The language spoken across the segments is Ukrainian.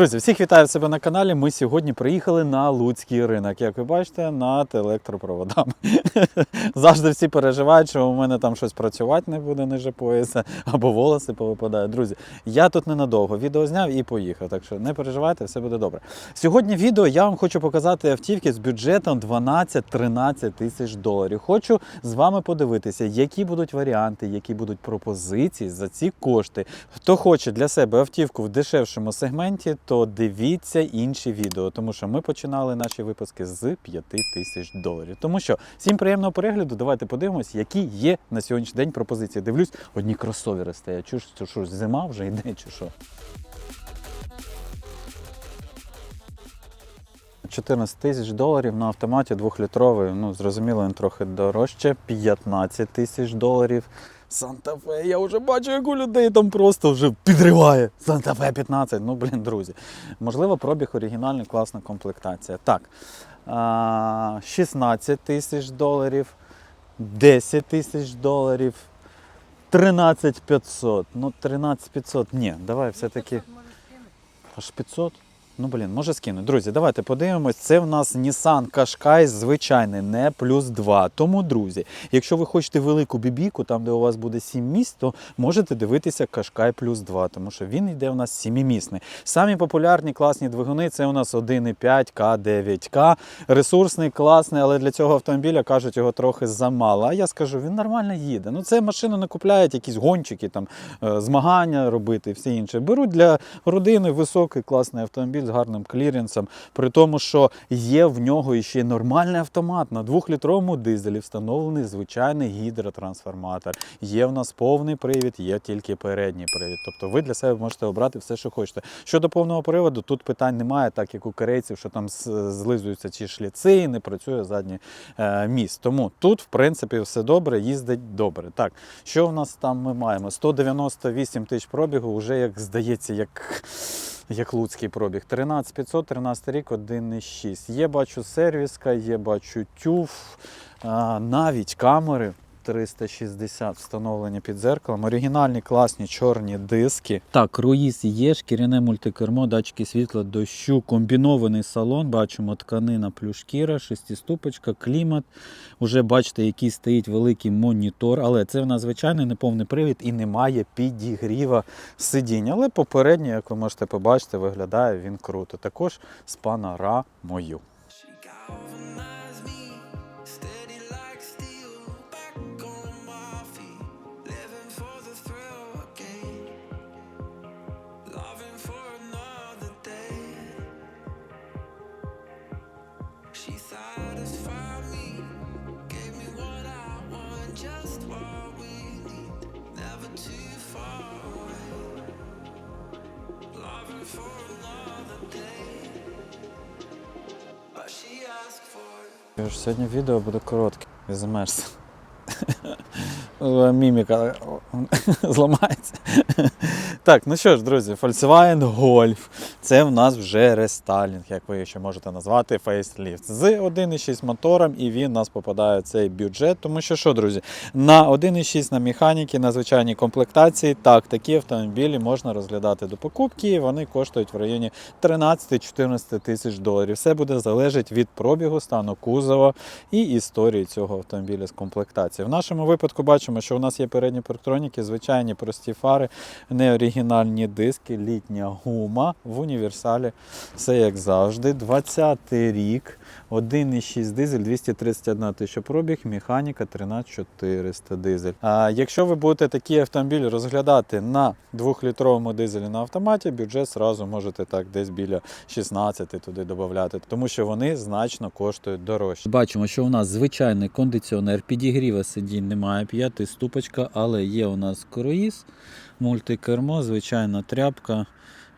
Друзі, всіх вітаю себе на каналі. Ми сьогодні приїхали на Луцький ринок. Як ви бачите, над електропроводами. Завжди всі переживають, що у мене там щось працювати не буде ниже пояса, або волоси повипадають. Друзі, я тут ненадовго відео зняв і поїхав. Так що не переживайте, все буде добре. Сьогодні відео я вам хочу показати автівки з бюджетом 12-13 тисяч доларів. Хочу з вами подивитися, які будуть варіанти, які будуть пропозиції за ці кошти. Хто хоче для себе автівку в дешевшому сегменті, то дивіться інші відео, тому що ми починали наші випуски з 5 тисяч доларів. Тому що всім приємного перегляду. Давайте подивимось, які є на сьогоднішній день пропозиції. Дивлюсь, одні кросовери стоять. Чуш, що, що зима вже йде, чи що? 14 тисяч доларів на автоматі двохлітровий. Ну, зрозуміло, він трохи дорожче. 15 тисяч доларів. Санта-Фе, я вже бачу, як у людей там просто вже підриває. Санта-Фе 15. Ну, блін, друзі. Можливо, пробіг оригінальний, класна комплектація. Так. 16 тисяч доларів, 10 тисяч доларів, 13 500. Ну, 13 500. Ні, давай все-таки. Аж 500? Ну, блін, може скинуть. Друзі, давайте подивимось. Це в нас Nissan Qashqai звичайний, не плюс 2. Тому, друзі, якщо ви хочете велику бібіку, там, де у вас буде 7 місць, то можете дивитися Qashqai плюс 2, тому що він йде у нас 7-місний. Самі популярні класні двигуни це у нас 1,5 К9К. Ресурсний, класний, але для цього автомобіля кажуть, його трохи замало. А я скажу, він нормально їде. Ну, це машину не купляють якісь гонщики, там, е, змагання робити і все інше. Беруть для родини високий класний автомобіль гарним кліренсом, при тому, що є в нього іще нормальний автомат на двохлітровому дизелі, встановлений звичайний гідротрансформатор. Є в нас повний привід, є тільки передній привід. Тобто ви для себе можете обрати все, що хочете. Щодо повного приводу, тут питань немає, так як у корейців, що там злизуються ці шліци і не працює задній е, міст. Тому тут, в принципі, все добре, їздить добре. Так, що в нас там ми маємо? 198 тисяч пробігу, вже як здається, як. Як луцький пробіг. 13500, 13 рік, 1,6. Є, бачу, сервіска, є, бачу, тюф, навіть камери. 360 встановлені під зеркалом. Оригінальні класні чорні диски. Так, круїз є, шкіряне мультикермо, датчики світла, дощу, комбінований салон. Бачимо тканина плюс шкіра, шестиступочка, клімат. Уже бачите, який стоїть великий монітор, але це в нас звичайний неповний привід і немає підігріва сидіння. Але попередньо, як ви можете побачити, виглядає він круто. Також з панорамою. Сьогодні відео буде коротке. Я замерз. Міміка зламається. Так, ну що ж, друзі, Volkswagen Golf. Це в нас вже рестайлінг, як ви ще можете назвати, фейсліфт. З 1,6 мотором, і він у нас попадає в цей бюджет. Тому що що, друзі, на 1,6 на механіки, на звичайній комплектації, так, такі автомобілі можна розглядати до покупки, і вони коштують в районі 13-14 тисяч доларів. Все буде залежати від пробігу, стану кузова і історії цього автомобіля з комплектації. В нашому випадку бачимо, що у нас є передні парктроніки, звичайні прості фари, неоригінальні диски, літня гума в універсалі. Все як завжди. 20-й рік, 1,6 дизель, 231 тисяча пробіг, механіка 13400 дизель. А якщо ви будете такий автомобіль розглядати на 2-літровому дизелі на автоматі, бюджет зразу можете так десь біля 16 туди додати, тому що вони значно коштують дорожче. Бачимо, що у нас звичайний кондиціонер, підігріва сидінь немає, п'яти ступочка, але є у нас круїз, мультикермо, звичайна тряпка.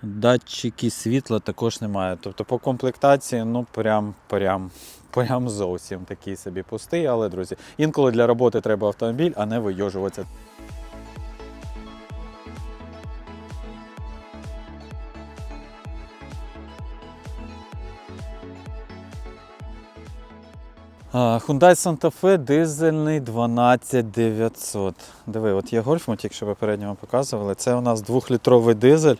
Датчики світла також немає. Тобто по комплектації, ну прям прям. Прям зовсім такий собі пустий, але друзі, інколи для роботи треба автомобіль, а не вийожуватися. Hyundai Santa Fe дизельний 12900. Диви, от є гольф, ми тільки що попередньо показували. Це у нас двохлітровий дизель.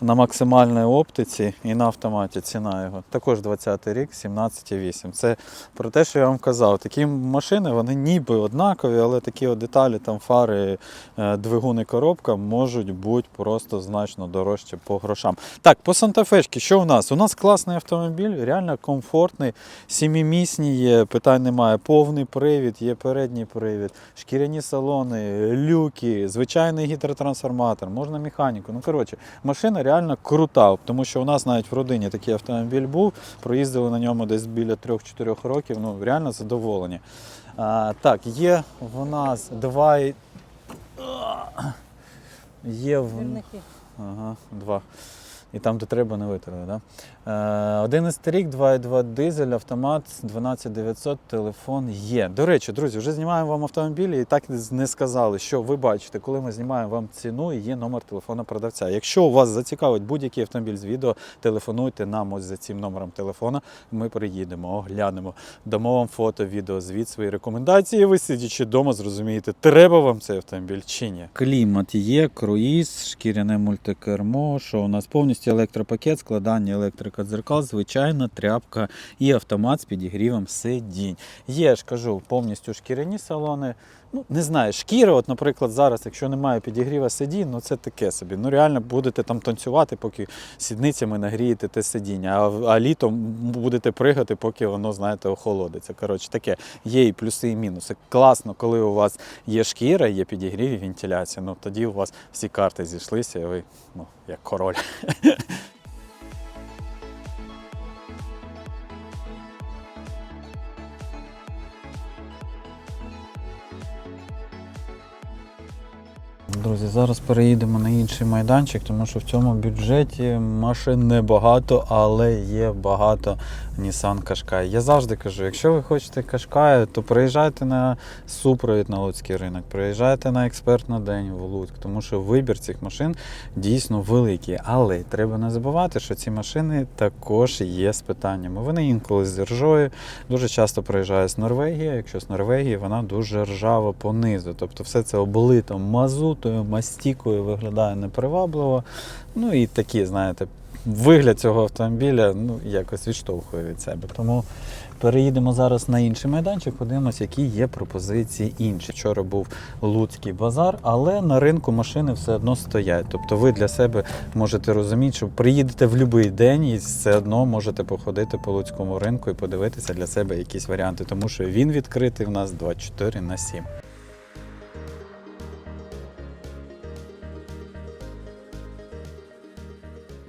На максимальній оптиці і на автоматі. Ціна його. Також 20-й рік, 17,8. Це про те, що я вам казав. Такі машини, вони ніби однакові, але такі от деталі, там фари, е, двигун і коробка можуть бути просто значно дорожче по грошам. Так, по Санта-Фешки, що у нас? У нас класний автомобіль, реально комфортний, сімімісний є, питань немає. Повний привід, є передній привід, шкіряні салони, люки, звичайний гідротрансформатор, можна механіку. Ну, коротше, машина реально крута, тому що у нас навіть в родині такий автомобіль був, проїздили на ньому десь біля 3-4 років, ну реально задоволені. А, так, є в нас два. Є в... Ага, два. І там, де треба, не витерли, да? Е, 11 рік, 2,2 дизель, автомат 12900, телефон є. До речі, друзі, вже знімаємо вам автомобілі і так не сказали, що ви бачите, коли ми знімаємо вам ціну і є номер телефона продавця. Якщо вас зацікавить будь-який автомобіль з відео, телефонуйте нам ось за цим номером телефона. Ми приїдемо, оглянемо, дамо вам фото, відео, звіт, свої рекомендації. Ви сидячи вдома, зрозумієте, треба вам цей автомобіль чи ні. Клімат є, круїз, шкіряне мультикермо, що у нас повністю електропакет, складання електрикодзеркал, звичайна тряпка і автомат з підігрівом сидінь. Є, ж кажу, повністю шкіряні салони. Ну, не знаю, шкіра, от, наприклад, зараз, якщо немає підігріва сидінь, ну це таке собі. Ну реально будете там танцювати, поки сідницями нагрієте те сидіння, а, а літом будете пригати, поки воно, знаєте, охолодиться. Коротше, таке. Є і плюси, і мінуси. Класно, коли у вас є шкіра, є підігрів і вентиляція. Ну тоді у вас всі карти зійшлися, і ви ну, як король. Друзі, зараз переїдемо на інший майданчик, тому що в цьому бюджеті машин небагато, але є багато Nissan Qashqai. Я завжди кажу, якщо ви хочете Qashqai, то приїжджайте на супровід на Луцький ринок, приїжджайте на експерт на день в Луцьк, тому що вибір цих машин дійсно великий. Але треба не забувати, що ці машини також є з питаннями. Вони інколи з ржою, дуже часто приїжджає з Норвегії. Якщо з Норвегії, вона дуже ржава понизу. Тобто все це облито мазутою, мастікою виглядає непривабливо. Ну і такі, знаєте, вигляд цього автомобіля ну, якось відштовхує від себе. Тому переїдемо зараз на інший майданчик, подивимося, які є пропозиції інші. Вчора був Луцький базар, але на ринку машини все одно стоять. Тобто ви для себе можете розуміти, що приїдете в будь-який день і все одно можете походити по Луцькому ринку і подивитися для себе якісь варіанти, тому що він відкритий у нас 24 на 7.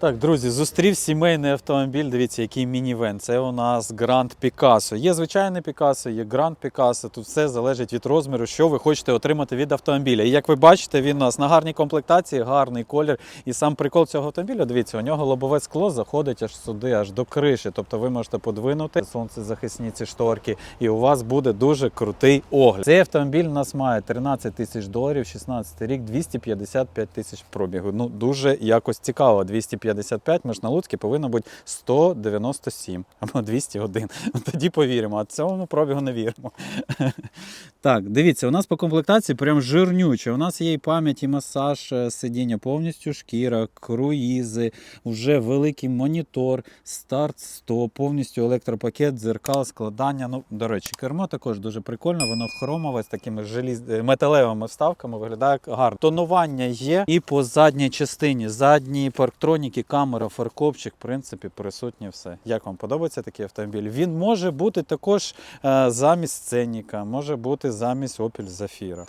Так, друзі, зустрів сімейний автомобіль. Дивіться, який мінівен. Це у нас Grand Picasso. Є звичайний Picasso, є Grand Picasso. Тут все залежить від розміру, що ви хочете отримати від автомобіля. І як ви бачите, він у нас на гарній комплектації, гарний колір. І сам прикол цього автомобіля, дивіться, у нього лобове скло заходить аж сюди, аж до криші. Тобто ви можете подвинути сонцезахисні ці шторки, і у вас буде дуже крутий огляд. Цей автомобіль у нас має 13 тисяч доларів, 16 рік, 255 тисяч пробігу. Ну дуже якось цікаво. 255, ми ж на Луцькій повинно бути 197 або 201. Ну, Тоді повіримо, а цьому пробігу не віримо. Так, дивіться, у нас по комплектації прям жирнюче. У нас є і пам'ять, і масаж е, сидіння, повністю шкіра, круїзи, вже великий монітор, старт 100, повністю електропакет, дзеркал, складання. Ну, до речі, кермо також дуже прикольно, воно хромове з такими желіз... е, металевими вставками, виглядає гарно. Тонування є і по задній частині. Задні парктроніки, камера, фаркопчик, в принципі, присутнє все. Як вам подобається такий автомобіль? Він може бути також е, замість сценіка, може бути замість Opel Zafira.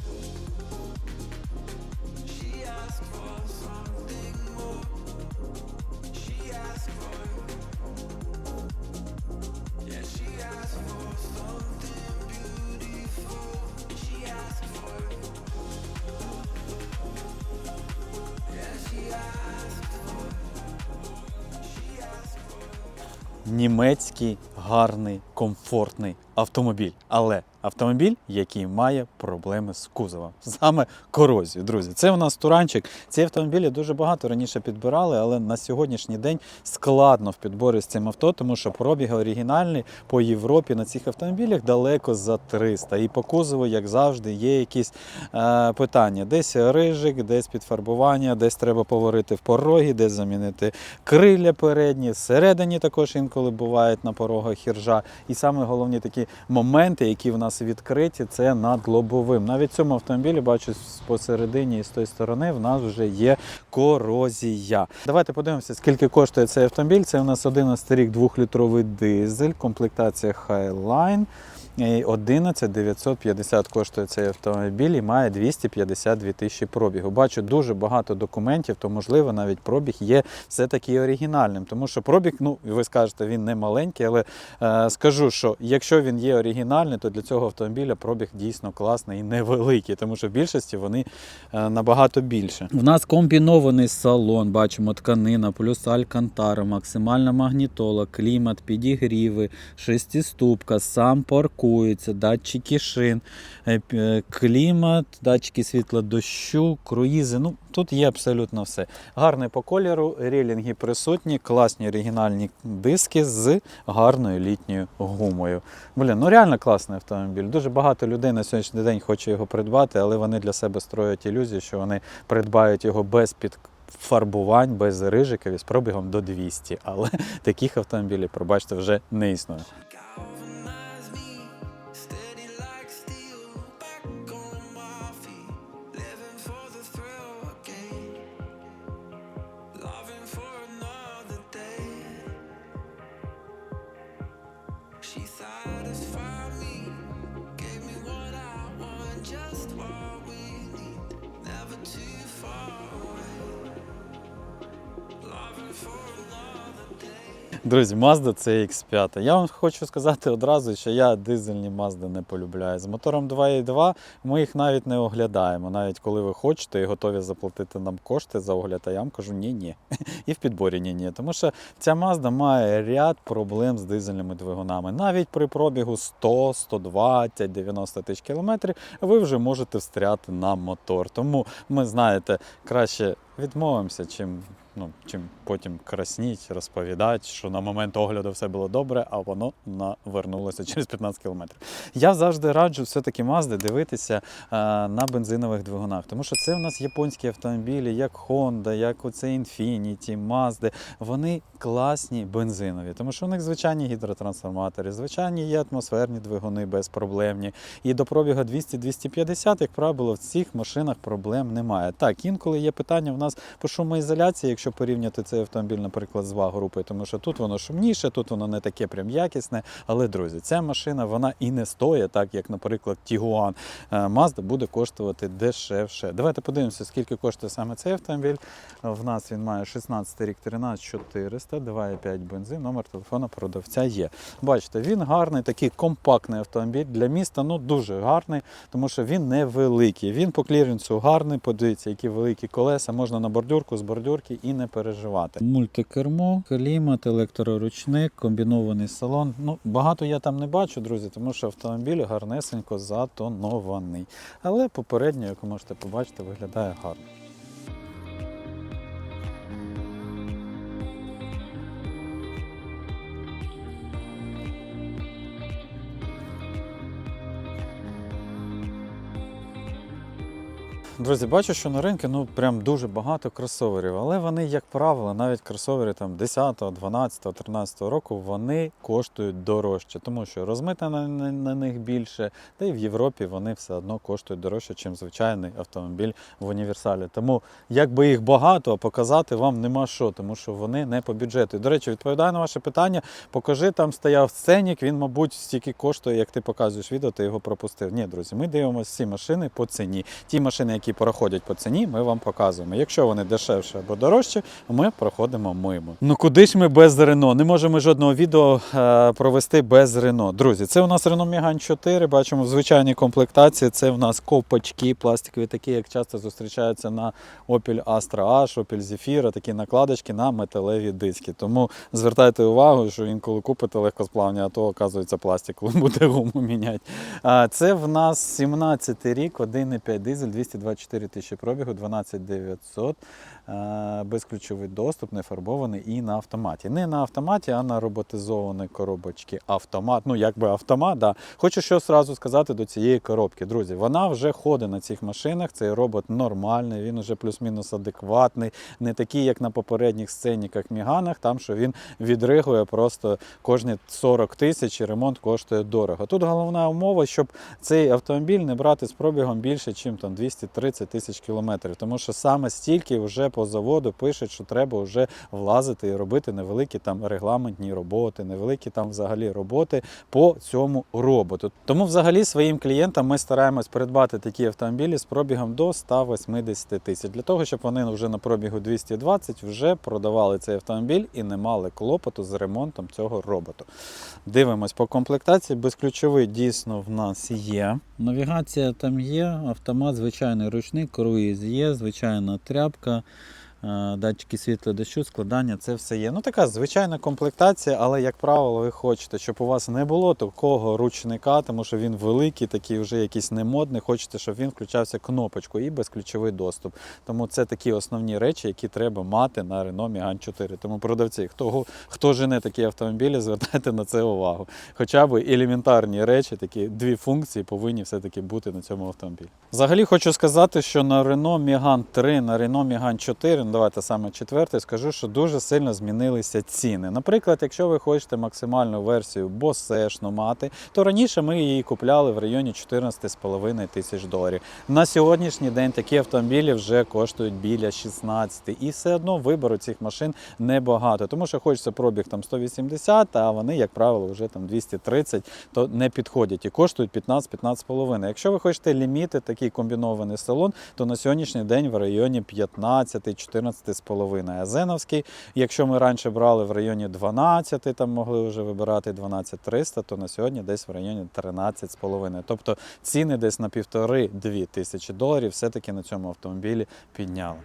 Німецький гарний, комфортний автомобіль. Але автомобіль, який має проблеми з кузовом, саме корозію. Друзі, це у нас туранчик. Ці автомобілі дуже багато раніше підбирали, але на сьогоднішній день складно в підборі з цим авто, тому що пробіг оригінальний по Європі на цих автомобілях далеко за 300. І по кузову, як завжди, є якісь е, питання. Десь рижик, десь підфарбування, десь треба поварити в порогі, десь замінити крилля передні. Всередині також інколи бувають на порогах іржа. І саме головні такі моменти, які в нас відкриті, це над лобовим. Навіть в цьому автомобілі бачу посередині і з тої сторони в нас вже є корозія. Давайте подивимося, скільки коштує цей автомобіль. Це у нас 11 рік, 2-літровий дизель, комплектація Highline. І 11 950 коштує цей автомобіль і має 252 тисячі пробігу. Бачу дуже багато документів, то можливо навіть пробіг є все-таки оригінальним. Тому що пробіг, ну ви скажете, він не маленький, але е, скажу, що якщо він є оригінальний, то для цього автомобіля пробіг дійсно класний і невеликий, тому що в більшості вони е, набагато більше. В нас комбінований салон, бачимо тканина, плюс алькантара, максимальна магнітола, клімат, підігріви, шестиступка, сам паркується, датчики шин, е, е, клімат, датчики світла дощу, круїзи. Ну, тут є абсолютно все. Гарний по кольору, релінги присутні, класні оригінальні диски з гарною літньою гумою. Блін, ну реально класний автомобіль. Дуже багато людей на сьогоднішній день хоче його придбати, але вони для себе строять ілюзію, що вони придбають його без під. Фарбувань без рижиків і з пробігом до 200, але таких автомобілів, пробачте, вже не існує. Друзі, Mazda CX5. Я вам хочу сказати одразу, що я дизельні Mazda не полюбляю. З мотором 2.2 ми їх навіть не оглядаємо. Навіть коли ви хочете і готові заплатити нам кошти за огляд, а я вам кажу ні-ні. І в підборі ні-ні. Тому що ця Mazda має ряд проблем з дизельними двигунами. Навіть при пробігу 100, 120, 90 тисяч кілометрів ви вже можете встряти на мотор. Тому ми знаєте, краще відмовимося, чим ну, чим потім красніть, розповідати, що на момент огляду все було добре, а воно навернулося через 15 кілометрів. Я завжди раджу все-таки Mazda дивитися е, на бензинових двигунах, тому що це у нас японські автомобілі, як Honda, як оце Infiniti, Mazda. Вони класні бензинові, тому що у них звичайні гідротрансформатори, звичайні є атмосферні двигуни безпроблемні. І до пробігу 200-250, як правило, в цих машинах проблем немає. Так, інколи є питання в нас по шумоізоляції, якщо порівняти цей автомобіль, наприклад, з ВАГ-групою, тому що тут воно шумніше, тут воно не таке прям якісне. Але, друзі, ця машина вона і не стоїть, так як, наприклад, Tiguan. Е, Mazda буде коштувати дешевше. Давайте подивимося, скільки коштує саме цей автомобіль. В нас він має 16 рік 13400, 2,5 бензин, номер телефона продавця є. Бачите, він гарний, такий компактний автомобіль для міста, ну дуже гарний, тому що він невеликий. Він по кліренсу гарний. Подивіться, які великі колеса, можна на бордюрку з бордюрки і не переживати. Мультикермо, клімат, електроручник, комбінований салон. Ну, багато я там не бачу, друзі, тому що автомобіль гарнесенько затонований. Але попередньо, як ви можете побачити, виглядає гарно. Друзі, бачу, що на ринку ну прям дуже багато кросоверів, але вони, як правило, навіть кросовери там 10, 12, 13 року вони коштують дорожче, тому що розмита на, на, на них більше, та й в Європі вони все одно коштують дорожче, ніж звичайний автомобіль в універсалі. Тому якби їх багато, а показати вам нема що, тому що вони не по бюджету. І, До речі, відповідаю на ваше питання. Покажи, там стояв сценік, він, мабуть, стільки коштує, як ти показуєш відео, ти його пропустив. Ні, друзі, ми дивимося всі машини по ціні. Ті машини, які які проходять по ціні, ми вам показуємо. Якщо вони дешевші або дорожчі, ми проходимо мимо. Ну куди ж ми без Рено? Не можемо жодного відео е, провести без Рено. Друзі, це у нас Renault Megane 4. Бачимо в звичайній комплектації. Це в нас ковпачки пластикові, такі, як часто зустрічаються на Opel Astra H, Opel Zafira, такі накладочки на металеві диски. Тому звертайте увагу, що інколи купите легкосплавні, а то оказується пластик, коли буде гуму міняти. Це в нас 17 рік, 1,5 дизель, 224 тисячі пробігу, 12900, е, безключовий доступ, не фарбований і на автоматі. Не на автоматі, а на роботизованій коробочці автомат. Ну, якби автомат, да. Хочу що одразу сказати до цієї коробки. Друзі, вона вже ходить на цих машинах. Цей робот нормальний, він вже плюс-мінус адекватний, не такий, як на попередніх сценіках Міганах, там що він відригує просто кожні 40 тисяч і ремонт коштує дорого. Тут головна умова, щоб цей автомобіль не брати з пробігом більше, ніж там 230 тисяч кілометрів. Тому що саме стільки вже по заводу пишуть, що треба вже влазити і робити невеликі там регламентні роботи, невеликі там взагалі роботи по цьому роботу. Тому взагалі своїм клієнтам ми стараємось придбати такі автомобілі з пробігом до 180 тисяч, для того, щоб вони вже на пробігу 220 вже продавали цей автомобіль і не мали клопоту з ремонтом цього роботу. Дивимось по комплектації. Безключовий дійсно в нас є. Навігація там є, автомат, звичайний ручний, круїз є, звичайна тряпка. Е, Датчики світла дощу, складання, це все є. Ну така звичайна комплектація, але як правило, ви хочете, щоб у вас не було такого ручника, тому що він великий, такий вже якийсь немодний. Хочете, щоб він включався кнопочкою і безключовий доступ. Тому це такі основні речі, які треба мати на Renault Megane 4. Тому продавці, хто, хто жене такі автомобілі, звертайте на це увагу. Хоча б елементарні речі, такі дві функції повинні все-таки бути на цьому автомобілі. Взагалі хочу сказати, що на Renault Megane 3, на Renault Megane 4, рекомендувати саме четвертий, скажу, що дуже сильно змінилися ціни. Наприклад, якщо ви хочете максимальну версію босешну мати, то раніше ми її купляли в районі 14,5 тисяч доларів. На сьогоднішній день такі автомобілі вже коштують біля 16 і все одно вибору цих машин небагато, тому що хочеться пробіг там 180, а вони, як правило, вже там 230, то не підходять і коштують 15-15,5. Якщо ви хочете ліміти, такий комбінований салон, то на сьогоднішній день в районі 15-14 14,5 Азеновський. Якщо ми раніше брали в районі 12, там могли вже вибирати 12300, то на сьогодні десь в районі 13,5. Тобто ціни десь на півтори-дві тисячі доларів все-таки на цьому автомобілі підняли.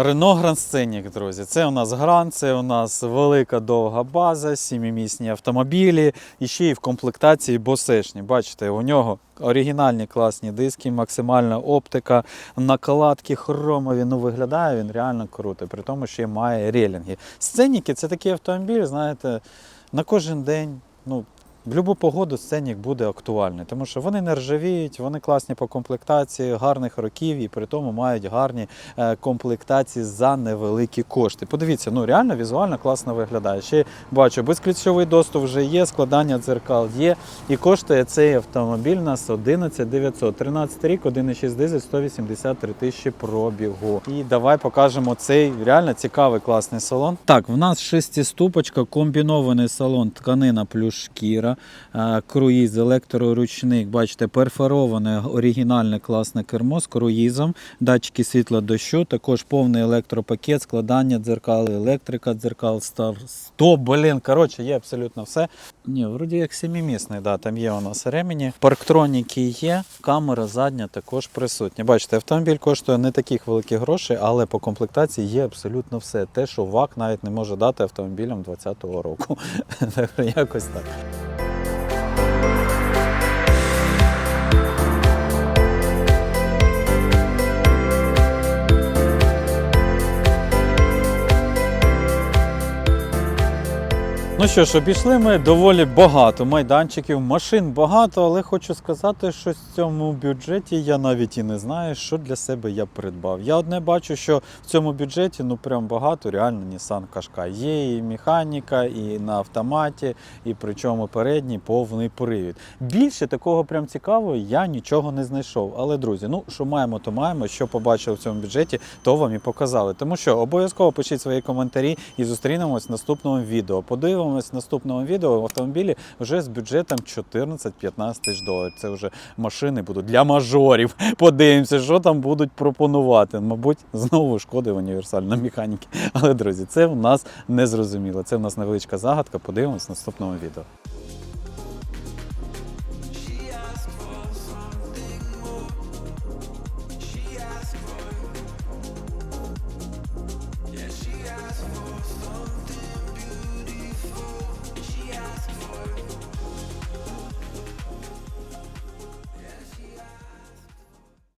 Рено Grand Scenic, друзі. Це у нас Гранд, це у нас велика довга база, сімімісні автомобілі і ще й в комплектації босешні. Бачите, у нього оригінальні класні диски, максимальна оптика, накладки хромові. Ну виглядає він реально круто. При тому, що має релінги. Сценіки це такі автомобілі, знаєте, на кожен день. Ну, в будь-яку погоду сценік буде актуальний, тому що вони не ржавіють, вони класні по комплектації, гарних років і при тому мають гарні е, комплектації за невеликі кошти. Подивіться, ну реально візуально класно виглядає. Ще бачу, безключовий доступ вже є, складання дзеркал є. І коштує цей автомобіль нас 11 900. 13 рік, 1,6 дизель, 183 тисячі пробігу. І давай покажемо цей реально цікавий класний салон. Так, в нас шестиступочка, комбінований салон, тканина плюс шкіра, круїз, електроручник. Бачите, перфороване оригінальне класне кермо з круїзом, датчики світла дощу, також повний електропакет, складання дзеркал, електрика дзеркал, стар. Стоп, блін, коротше, є абсолютно все. Ні, вроді як семимісний, да, там є у нас ремені. Парктроніки є, камера задня також присутня. Бачите, автомобіль коштує не таких великих грошей, але по комплектації є абсолютно все. Те, що ВАК навіть не може дати автомобілям 2020 року. Якось так. Ну що ж, обійшли ми доволі багато майданчиків, машин багато, але хочу сказати, що в цьому бюджеті я навіть і не знаю, що для себе я придбав. Я одне бачу, що в цьому бюджеті ну прям багато реально Nissan Qashqai. Є і механіка, і на автоматі, і причому передній повний привід. Більше такого прям цікавого я нічого не знайшов. Але друзі, ну що маємо, то маємо. Що побачили в цьому бюджеті, то вам і показали. Тому що обов'язково пишіть свої коментарі і зустрінемось в наступному відео. Подивимось в наступному відео в автомобілі вже з бюджетом 14-15 тисяч доларів. Це вже машини будуть для мажорів. Подивимося, що там будуть пропонувати. Мабуть, знову шкоди універсальної механіки. Але друзі, це в нас не зрозуміло. Це в нас невеличка загадка. Подивимось в наступному відео.